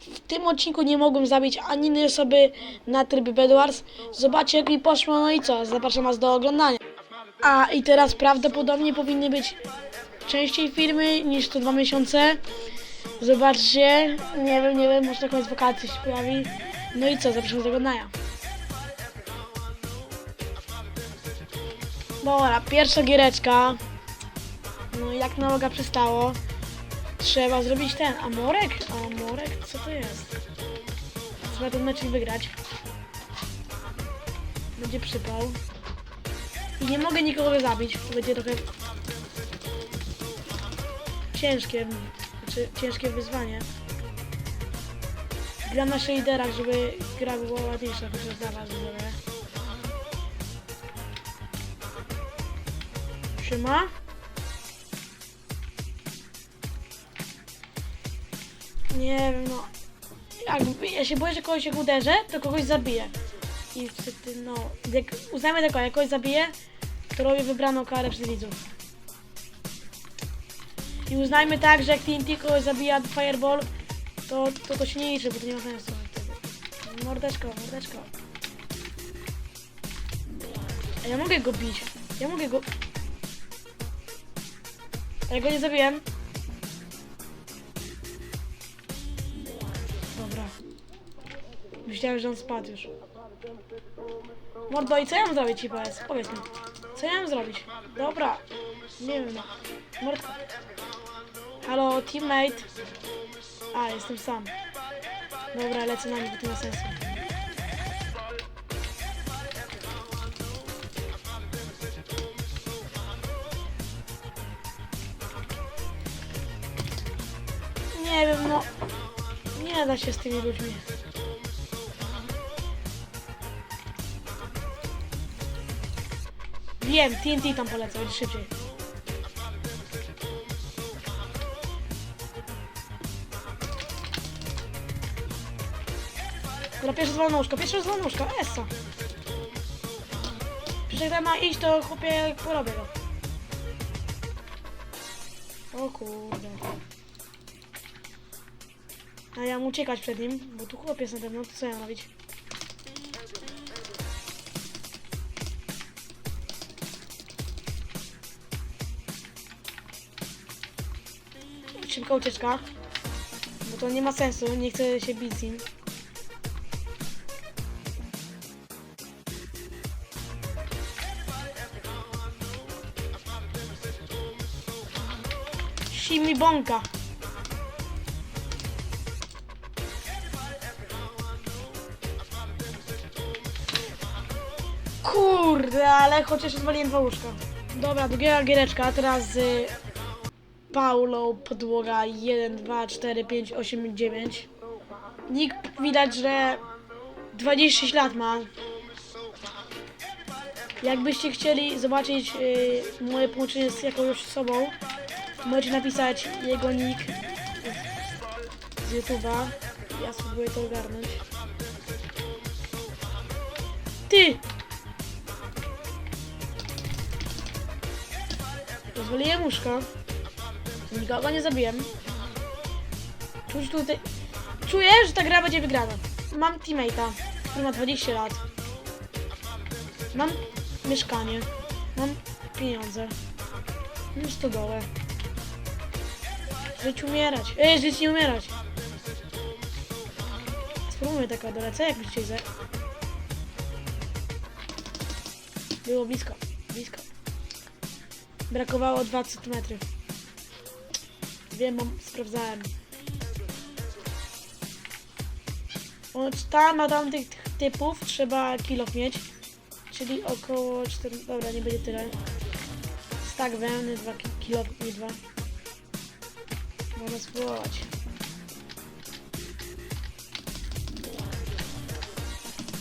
w tym odcinku nie mogłem zabić ani jednej osoby na trybie Bedwars. Zobaczcie jak mi poszło, no i co? Zapraszam was do oglądania. A i teraz prawdopodobnie powinny być częściej filmy niż to dwa miesiące. Zobaczcie, nie wiem, nie wiem, może na koniec wakacji się pojawi. No i co, zapraszam do oglądania. Dobra, pierwsza giereczka. No jak na noga przystało. Trzeba zrobić ten Amorek? Amorek? Co to jest? Trzeba ten mecz wygrać. Będzie przypał. I nie mogę nikogo zabić. To będzie trochę ciężkie, znaczy ciężkie wyzwanie. Gram na shaderach, żeby gra była ładniejsza, chociaż dla was widzowie. Siema. Nie wiem, no. Jak, ja się boję, że kogoś jak uderzę, to kogoś zabiję. I wtedy, no. Jak uznajmy tego, jak kogoś zabiję, to robię wybraną karę przez widzów. I uznajmy tak, że jak TNT kogoś zabija Fireball, to, to to się nie liczy, bo to nie ma sensu. Mordeczko, mordeczko. A ja mogę go bić. Ja mogę go... A ja go nie zabiłem. Myślałem, że on spadł już. Mordo, i co ja mam zrobić ci powiedz? Mi. Co ja mam zrobić? Dobra. Nie wiem. Mordko. Halo, teammate. A, jestem sam. Dobra, lecę na nich, bo to ma sensu. Nie wiem, no. Nie da się z tymi ludźmi. Wiem, TNT tam polecę, będzie szybciej. Dobra, pierwsze zła nóżka, pierwsze zła nóżka, Essa. Przecież jak ma iść, to chłopie porobię go. O kurde. A ja mam uciekać przed nim, bo tu chłopiec nade mną, to co ja mam robić? Szybka ucieczka. Bo to nie ma sensu, nie chcę się bić z nim. Shimi. Kurde, ale chociaż zwaliłem dwa łóżka. Dobra, druga giereczka, teraz z Paulą podłoga 1, 2, 4, 5, 8, 9. Nick widać, że 26 lat ma. Jakbyście chcieli zobaczyć y, moje połączenie z jakąś osobą, możecie napisać jego nick z YouTube'a. Ja spróbuję to ogarnąć. Ty! Pozwoliłem łóżko. Nikogo nie zabiłem. Czuć tutaj... Czuję, że ta gra będzie wygrana. Mam teammate'a, który ma 20 lat. Mam mieszkanie. Mam pieniądze. Mam stodołę. Żyć umierać. Ej, żyć nie umierać. Spróbujmy taka dolecę, jak myślicie, że... Było blisko, blisko. Brakowało 2 cm. Wiem, bo sprawdzałem. Od tam na tamtych typów trzeba kilo mieć. Czyli około 4. Dobra, nie będzie tyle. Stak wełny, 2 kilo, nie 2. Można spróbować.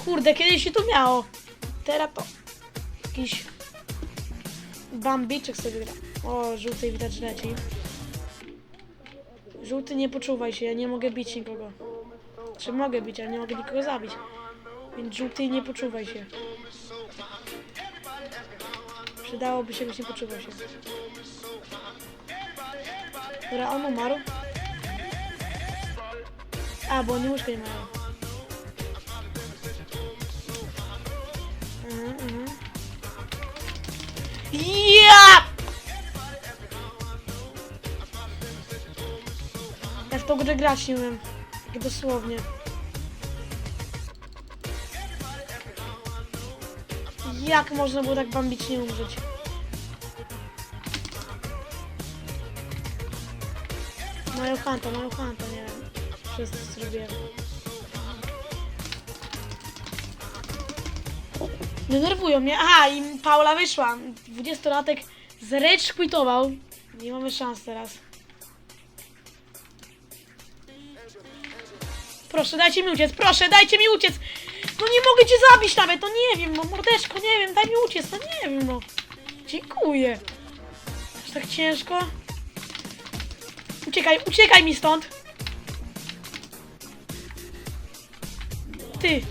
Kurde, kiedyś się tu miało. Teraz to jakiś bambiczek sobie gra. O, żółty widać leci. Żółty, nie poczuwaj się, ja nie mogę bić nikogo. Czy mogę bić, ale nie mogę nikogo zabić. Więc żółty, nie poczuwaj się. Przydałoby się, byś nie poczuwał się. Dobra, on umarł. A, bo oni łóżka nie mają. Mhm, mhm. Ja! Tą grę grać nie umiem. Tak dosłownie. Jak można było tak bambicznie umrzeć? Mają hanta, mają hanta, nie wiem. Co zrobiłem. Denerwują mnie. Aha, i Paula wyszła. 20-latek zrecz quitował. Nie mamy szans teraz. Proszę, dajcie mi uciec, proszę, dajcie mi uciec! No nie mogę cię zabić nawet, no nie wiem, no mordeczko, nie wiem, daj mi uciec, no nie wiem, no. Dziękuję. Aż tak ciężko? Uciekaj, uciekaj mi stąd! Ty!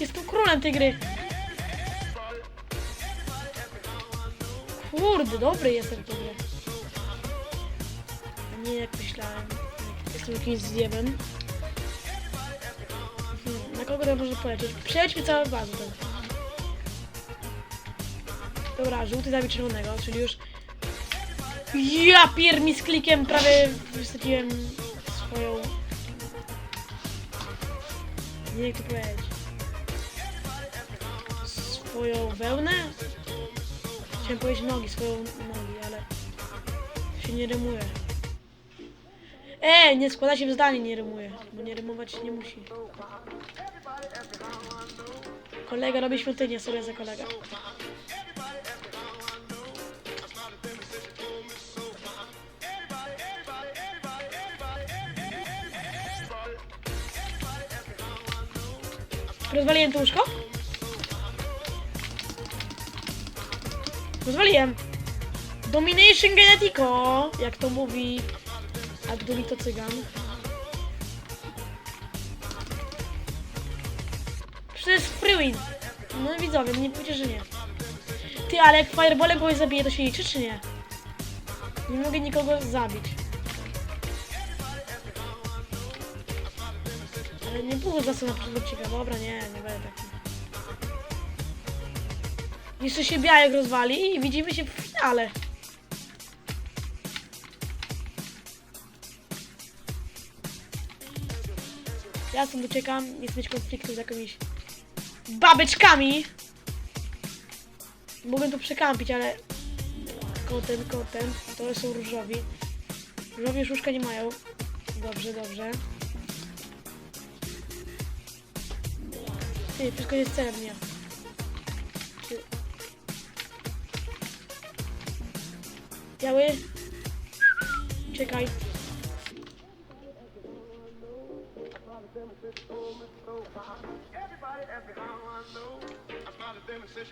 Jestem królem tej gry. Kurde, dobry jestem w Nie jak myślałem. Jestem jakimś zjebem. Hmm, na kogo to można polecieć? Przejdźmy całą bazę. Ten. Dobra, żółty zabił czerwonego, czyli już... Ja piermi z klikiem prawie wysadziłem swoją... Nie jak to powiedzieć. Swoją wełnę? Chciałem powiedzieć nogi, swoją nogi, ale się nie rymuje. E, nie składa się w zdanie, nie rymuje, bo nie rymować nie musi. Kolega robi świątynię, sobie za kolega. Rozwaliłem to łóżko? Rozwaliłem. Domination Genetico, jak to mówi Abdulito Cygan. Przecież to jest free win. No widzowie, nie powiecie, że nie. Ty, ale jak fireballem kogoś zabije, to się liczy, czy nie? Nie mogę nikogo zabić. Ale nie było za co na przewodnika. Dobra, nie, nie będę taki. Jeszcze się białek rozwali i widzimy się w finale. Ja stąd uciekam, nie chcę mieć konfliktu z jakimiś babeczkami. Mogę tu przekampić, ale kotem, kotem, to są różowi. Różowi już łóżka nie mają. Dobrze, dobrze. Ty, wszystko jest celem, nie.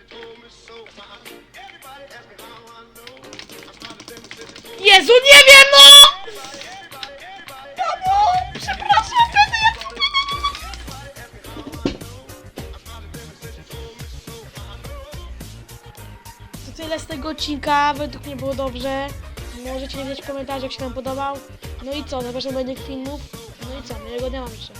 Told me Jezu, nie tyle z tego odcinka, według mnie było dobrze. Możecie napisać w jak się wam podobał. No i co, zapraszam do innych filmów. No i co, miłego dnia wam życzę.